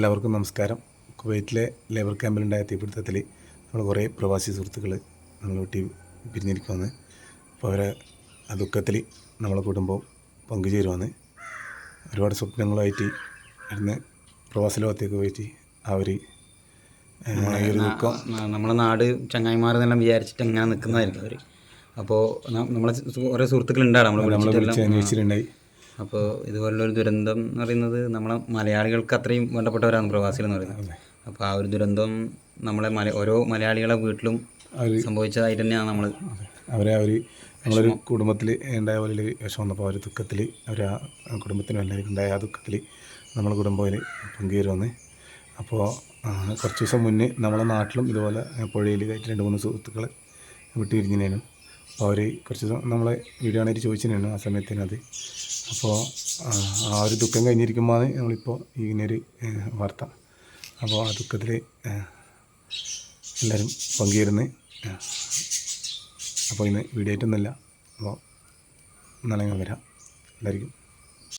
എല്ലാവർക്കും നമസ്കാരം. കുവൈറ്റിലെ ലേബർ ക്യാമ്പിലുണ്ടായ തീപിടുത്തത്തിൽ നമ്മൾ കുറേ പ്രവാസി സുഹൃത്തുക്കൾ നമ്മൾ വീട്ടിൽ പിരിഞ്ഞിരിക്കുമെന്ന് അപ്പോൾ അവരെ ആ ദുഃഖത്തിൽ നമ്മളെ കുടുംബം പങ്കുചേരുമെന്ന് ഒരുപാട് സ്വപ്നങ്ങളുമായിട്ട് ഇന്ന് പ്രവാസ ലോകത്തേക്ക് പോയിട്ട് അവർ നമ്മളെ നാട് ചങ്ങായിമാരെന്നെല്ലാം വിചാരിച്ചിട്ട് അങ്ങനെ നിൽക്കുന്നതായിരിക്കും അവർ അപ്പോൾ നമ്മളെ ഓരോ കുറേ സുഹൃത്തുക്കൾ ഉണ്ടാവും നമ്മൾ നമ്മളെ വിളിച്ച് അന്വേഷിച്ചിട്ടുണ്ടായി. അപ്പോൾ ഇതുപോലുള്ളൊരു ദുരന്തം എന്ന് പറയുന്നത് നമ്മളെ മലയാളികൾക്ക് അത്രയും വേണ്ടപ്പെട്ടവരാണ് പ്രവാസികൾ എന്ന് പറയുന്നത്. അപ്പോൾ ആ ഒരു ദുരന്തം നമ്മളെ മല ഓരോ മലയാളികളെ വീട്ടിലും സംഭവിച്ചതായിട്ട് തന്നെയാണ് നമ്മൾ അവരെ അവർ നമ്മളൊരു കുടുംബത്തിൽ ഉണ്ടായ പോലെ വിഷം വന്നപ്പോൾ അവർ ദുഃഖത്തിൽ അവർ ആ കുടുംബത്തിനും എല്ലാവർക്കും ഉണ്ടായ ആ ദുഃഖത്തിൽ നമ്മളെ കുടുംബത്തിൽ പങ്കുചേരുവന്ന്. അപ്പോൾ കുറച്ച് ദിവസം മുന്നേ നമ്മളെ നാട്ടിലും ഇതുപോലെ പുഴയിൽ കയറ്റി രണ്ട് മൂന്ന് സുഹൃത്തുക്കൾ വിട്ടിരിഞ്ഞതിനും അപ്പോൾ അവർ കുറച്ച് ദിവസം നമ്മളെ വീഡിയോ ആണെങ്കിൽ ചോദിച്ചിരുന്നു ആ സമയത്തിനത് അപ്പോൾ ആ, ഒരു ദുഃഖം കഴിഞ്ഞിരിക്കുമ്പോൾ നമ്മളിപ്പോൾ ഇങ്ങനൊരു വാർത്ത. അപ്പോൾ ആ ദുഃഖത്തിൽ എല്ലാവരും പങ്കുചേരുന്നത് അപ്പോൾ ഇന്ന് വീഡിയോ ആയിട്ടൊന്നുമില്ല. അപ്പോൾ നാളെ ഞാൻ വരാം. എല്ലാവർക്കും